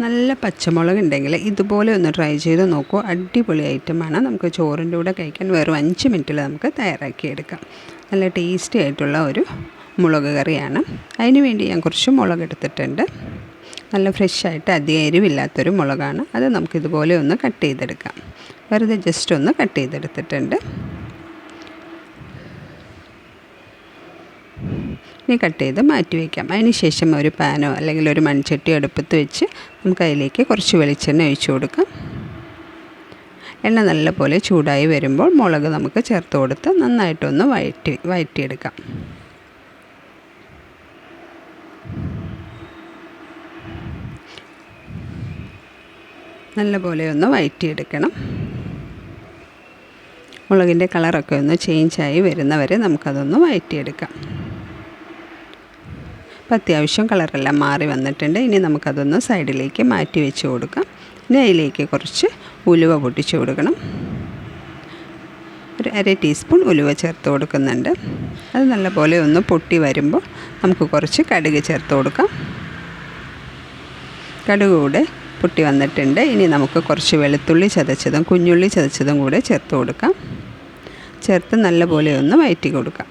നല്ല പച്ചമുളക് ഉണ്ടെങ്കിൽ ഇതുപോലെ ഒന്ന് ട്രൈ ചെയ്ത് നോക്കൂ. അടിപൊളി ഐറ്റമാണ് നമുക്ക് ചോറിന്റെ കൂടെ കഴിക്കാൻ വെറും അഞ്ച് മിനിറ്റിൽ നമുക്ക് തയ്യാറാക്കിയെടുക്കാം. നല്ല ടേസ്റ്റി ആയിട്ടുള്ള ഒരു മുളക് കറിയാണ്. അതിന് വേണ്ടി ഞാൻ കുറച്ച് മുളക് എടുത്തിട്ടുണ്ട്. നല്ല ഫ്രഷായിട്ട് അധികം എരിവില്ലാത്തൊരു മുളകാണ്. അത് നമുക്കിതുപോലെ ഒന്ന് കട്ട് ചെയ്തെടുക്കാം. വെറുതെ ജസ്റ്റ് ഒന്ന് കട്ട് ചെയ്തെടുത്തിട്ടുണ്ട്. ഇനി കട്ട് ചെയ്ത് മാറ്റി വയ്ക്കാം. അതിന് ശേഷം ഒരു പാനോ അല്ലെങ്കിൽ ഒരു മൺചട്ടി അടുപ്പത്ത് വെച്ച് നമുക്ക് അതിലേക്ക് കുറച്ച് വെളിച്ചെണ്ണ ഒഴിച്ചു കൊടുക്കാം. എണ്ണ നല്ലപോലെ ചൂടായി വരുമ്പോൾ മുളക് നമുക്ക് ചേർത്ത് കൊടുത്ത് നന്നായിട്ടൊന്ന് വഴറ്റി വഴറ്റിയെടുക്കാം. നല്ലപോലെ ഒന്ന് വഴറ്റിയെടുക്കണം. മുളകിന്റെ കളറൊക്കെ ഒന്ന് ചേഞ്ചായി വരുന്നവരെ നമുക്കതൊന്ന് വഴറ്റിയെടുക്കാം. അപ്പം അത്യാവശ്യം കളറെല്ലാം മാറി വന്നിട്ടുണ്ട്. ഇനി നമുക്കതൊന്ന് സൈഡിലേക്ക് മാറ്റി വെച്ച് കൊടുക്കാം. ഇനി അതിലേക്ക് കുറച്ച് ഉലുവ പൊട്ടിച്ച് കൊടുക്കണം. ഒരു അര ടീസ്പൂൺ ഉലുവ ചേർത്ത് കൊടുക്കുന്നുണ്ട്. അത് നല്ലപോലെ ഒന്ന് പൊട്ടി വരുമ്പോൾ നമുക്ക് കുറച്ച് കടുക് ചേർത്ത് കൊടുക്കാം. കടുക് കൂടെ പൊട്ടി വന്നിട്ടുണ്ട്. ഇനി നമുക്ക് കുറച്ച് വെളുത്തുള്ളി ചതച്ചതും കുഞ്ഞുള്ളി ചതച്ചതും കൂടെ ചേർത്ത് കൊടുക്കാം. ചേർത്ത് നല്ലപോലെ ഒന്ന് വയറ്റി കൊടുക്കാം.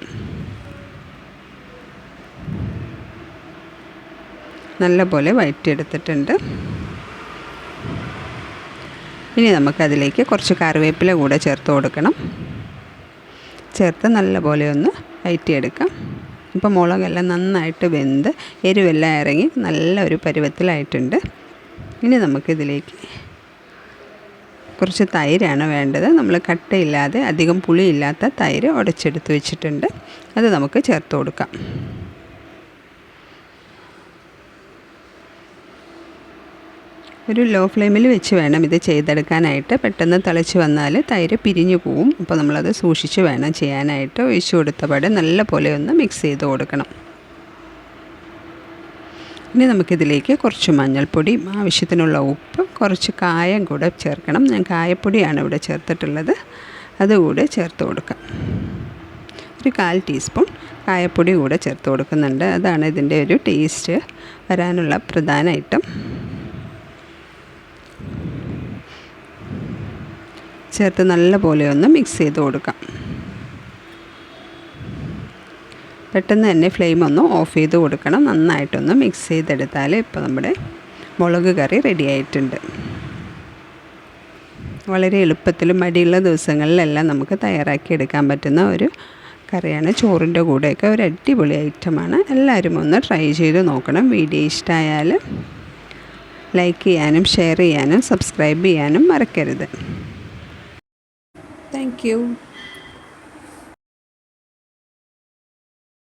നല്ലപോലെ വയറ്റിയെടുത്തിട്ടുണ്ട്. ഇനി നമുക്കതിലേക്ക് കുറച്ച് കറിവേപ്പില കൂടെ ചേർത്ത് കൊടുക്കണം. ചേർത്ത് നല്ലപോലെ ഒന്ന് വയറ്റിയെടുക്കാം. ഇപ്പോൾ മുളകെല്ലാം നന്നായിട്ട് വെന്ത് എരിവെല്ലാം ഇറങ്ങി നല്ല ഒരു പരുവത്തിലായിട്ടുണ്ട്. ഇനി നമുക്കിതിലേക്ക് കുറച്ച് തൈരാണ് വേണ്ടത്. നമ്മൾ കട്ടയില്ലാതെ അധികം പുളിയില്ലാത്ത തൈര് ഉടച്ചെടുത്ത് വെച്ചിട്ടുണ്ട്. അത് നമുക്ക് ചേർത്ത് കൊടുക്കാം. ഒരു ലോ ഫ്ലെയിമിൽ വെച്ച് വേണം ഇത് ചെയ്തെടുക്കാനായിട്ട്. പെട്ടെന്ന് തിളച്ച് വന്നാൽ തൈര് പിരിഞ്ഞു പോവും. അപ്പോൾ നമ്മളത് സൂക്ഷിച്ച് വേണം ചെയ്യാനായിട്ട്. ഒഴിച്ചു കൊടുത്തപാട് നല്ല പോലെ ഒന്ന് മിക്സ് ചെയ്ത് കൊടുക്കണം. ഇനി നമുക്കിതിലേക്ക് കുറച്ച് മഞ്ഞൾപ്പൊടി ആവശ്യത്തിനുള്ള ഉപ്പ് കുറച്ച് കായം കൂടെ ചേർക്കണം. ഞാൻ കായപ്പൊടിയാണ് ഇവിടെ ചേർത്തിട്ടുള്ളത്. അതുകൂടെ ചേർത്ത് കൊടുക്കാം. ഒരു കാൽ ടീസ്പൂൺ കായപ്പൊടി കൂടെ ചേർത്ത് കൊടുക്കുന്നുണ്ട്. അതാണ് ഇതിന്റെ ഒരു ടേസ്റ്റ് വരാനുള്ള പ്രധാന ഐറ്റം ചേർത്ത് നല്ലപോലെ ഒന്ന് മിക്സ് ചെയ്ത് കൊടുക്കാം. പെട്ടെന്ന് തന്നെ ഫ്ലെയിം ഒന്ന് ഓഫ് ചെയ്ത് കൊടുക്കണം. നന്നായിട്ടൊന്ന് മിക്സ് ചെയ്തെടുത്താൽ ഇപ്പോൾ നമ്മുടെ മുളക് കറി റെഡി ആയിട്ടുണ്ട്. വളരെ എളുപ്പത്തിലും മടിയുള്ള ദിവസങ്ങളിലെല്ലാം നമുക്ക് തയ്യാറാക്കി എടുക്കാൻ പറ്റുന്ന ഒരു കറിയാണ്. ചോറിന്റെ കൂടെയൊക്കെ ഒരു അടിപൊളി ഐറ്റമാണ് എല്ലാവരും ഒന്ന് ട്രൈ ചെയ്ത് നോക്കണം. വീഡിയോ ഇഷ്ടമായാൽ ലൈക്ക് ചെയ്യാനും ഷെയർ ചെയ്യാനും സബ്സ്ക്രൈബ് ചെയ്യാനും മറക്കരുത്. Thank you.